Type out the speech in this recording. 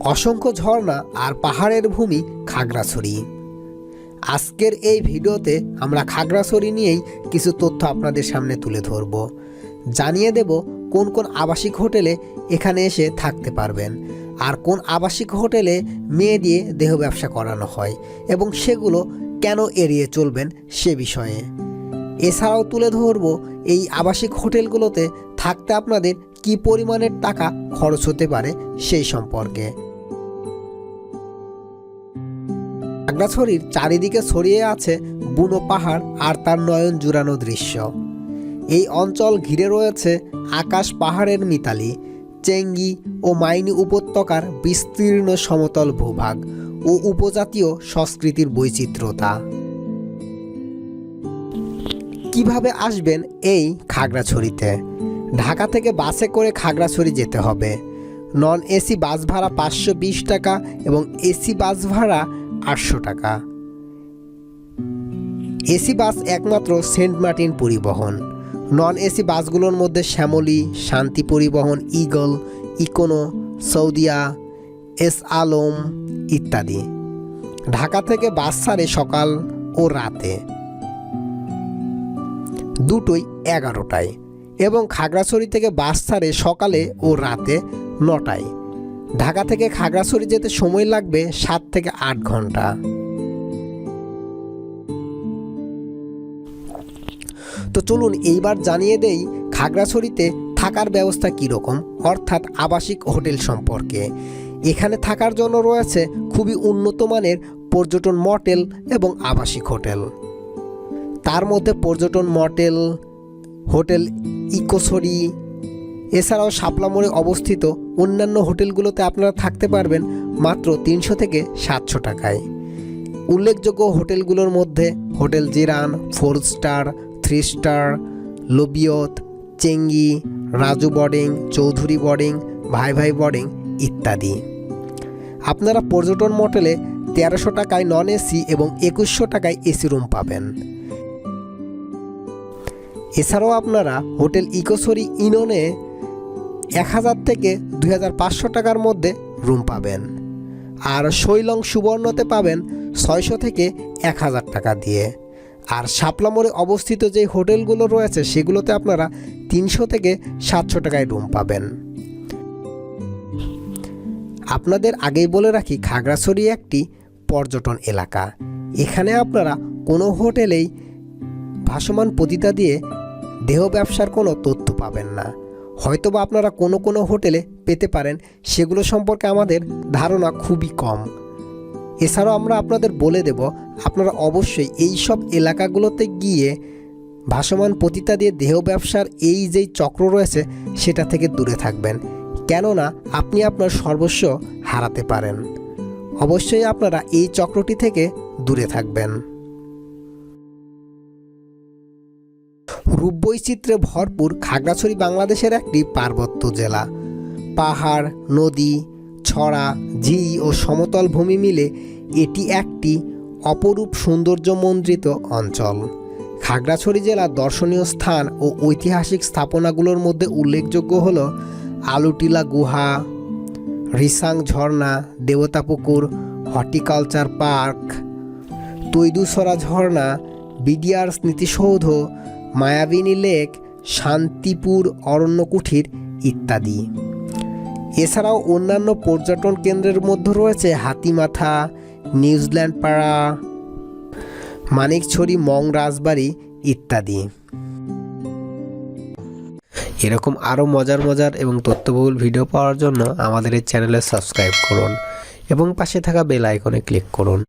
অসংখ্য ঝর্ণা আর পাহাড়ের ভূমি খাগড়াছড়ি। আজকের এই ভিডিওতে আমরা খাগড়াছড়ি নিয়েই কিছু তথ্য আপনাদের সামনে তুলে ধরব। জানিয়ে দেব কোন কোন আবাসিক হোটেলে এখানে এসে থাকতে পারবেন আর কোন আবাসিক হোটেলে মেয়ে দিয়ে দেহ ব্যবসা করানো হয় এবং সেগুলো কেন এড়িয়ে চলবেন সে বিষয়ে। এছাড়াও তুলে ধরব এই আবাসিক হোটেলগুলোতে থাকতে আপনাদের কি পরিমাণের টাকা খরচ হতে পারে সেই সম্পর্কে। খাগড়াছড়ির চারিদিকে ছড়িয়ে আছে বুনো পাহাড় আর তার নয়ন জুড়ানো দৃশ্য। এই অঞ্চল ঘিরে রয়েছে আকাশ পাহাড়ের মিতালি, চেঙ্গি ও মাইনি উপত্যকার বিস্তীর্ণ সমতল ভূভাগ ও উপজাতীয় সংস্কৃতির বৈচিত্র্যতা। কীভাবে আসবেন এই খাগড়াছড়িতে? ঢাকা থেকে বাসে করে খাগড়াছড়ি যেতে হবে। নন এসি বাস ভাড়া পাঁচশো বিশ টাকা এবং এসি বাস ভাড়া আটশো টাকা। এসি বাস একমাত্র সেন্ট মার্টিন পরিবহন। নন এসি বাসগুলোর মধ্যে Shyamoli, Shanti Paribahan Eagle Econo, Saudia, S Alam ইত্যাদি। ঢাকা থেকে বাস ছাড়ে সকাল ও রাতে। দুটোই এগারোটায় এবং খাগড়াছড়ি থেকে বাস ছাড়ে সকালে ও রাতে নটায়। ঢাকা থেকে খাগড়াছড়ি যেতে সময় লাগবে সাত থেকে আট ঘণ্টা। তো চলুন এইবার জানিয়ে দেই খাগড়াছড়িতে থাকার ব্যবস্থা কীরকম, অর্থাৎ আবাসিক হোটেল সম্পর্কে। এখানে থাকার জন্য রয়েছে খুবই উন্নত মানের পর্যটন মটেল এবং আবাসিক হোটেল। তার মধ্যে পর্যটন মটেল, হোটেল ইকোসরি এছাড়াও শাপলা মোড়ে অবস্থিত অন্যান্য হোটেলগুলোতে আপনারা থাকতে পারবেন মাত্র তিনশো থেকে সাতশো টাকায়। উল্লেখযোগ্য হোটেলগুলোর মধ্যে hotel Jiran, four star, three star, লোবিয়ত, Chengi, Raju boarding, Chowdhury boarding, Bhai Bhai boarding ইত্যাদি। আপনারা পর্যটন মটেলে তেরোশো টাকায় নন এসি এবং একুশশো টাকায় এসি রুম পাবেন। এছাড়াও আপনারা হোটেল ইকোসরি ইননে এক হাজার থেকে দুই হাজার পাঁচশো টাকার মধ্যে রুম পাবেন। আর শৈলং সুবর্ণতে পাবেন ছয়শো থেকে এক হাজার টাকা দিয়ে। আর শাপলা মোড়ে অবস্থিত যে হোটেলগুলো রয়েছে, সেগুলোতে আপনারা তিনশো থেকে সাতশো টাকায় রুম পাবেন। আপনাদের আগেই বলে রাখি, খাগড়াছড়ি একটি পর্যটন এলাকা। এখানে আপনারা কোনো হোটেলেই ভাসমান পতিতা দিয়ে দেহ ব্যবসার কোনো তথ্য পাবেন না। হয়তোবা আপনারা কোনো কোনো হোটেলে পেতে পারেন, সেগুলো সম্পর্কে আমাদের ধারণা খুবই কম। এছাড়াও আমরা আপনাদের বলে দেব, আপনারা অবশ্যই এই সব এলাকাগুলোতে গিয়ে ভাসমান পতিতা দিয়ে দেহ ব্যবসার এই যেই চক্র রয়েছে, সেটা থেকে দূরে থাকবেন। কেননা, আপনি আপনার সর্বস্ব হারাতে পারেন। অবশ্যই আপনারা এই চক্রটি থেকে দূরে থাকবেন। রূপবৈচিত্র্যে ভরপুর খাগড়াছড়ি বাংলাদেশের একটি পার্বত্য জেলা। পাহাড়, নদী, ছড়া ঝি ও সমতল ভূমি মিলে এটি একটি অপরূপ সৌন্দর্যমণ্ডিত অঞ্চল। খাগড়াছড়ি জেলার দর্শনীয় স্থান ও ঐতিহাসিক স্থাপনাগুলোর মধ্যে উল্লেখযোগ্য হল আলুটিলা গুহা, রিসাং ঝর্ণা, দেবতাপুকুর, হর্টিকালচার পার্ক, তৈদুসরা ঝর্ণা, বিডিআর স্মৃতিসৌধ মায়াবিনী লেক, শান্তিপুর অরণ্য কুঠির ইত্যাদি। এছাড়াও অন্যান্য পর্যটন কেন্দ্রের মধ্যে রয়েছে হাতিমাথা, নিউজিল্যান্ড পাড়া, মানিকছড়ি, মং রাজবাড়ি ইত্যাদি। এরকম আরও মজার মজার এবং তথ্যবহুল ভিডিও পাওয়ার জন্য আমাদের এই চ্যানেলে সাবস্ক্রাইব করুন এবং পাশে থাকা বেল আইকনে ক্লিক করুন।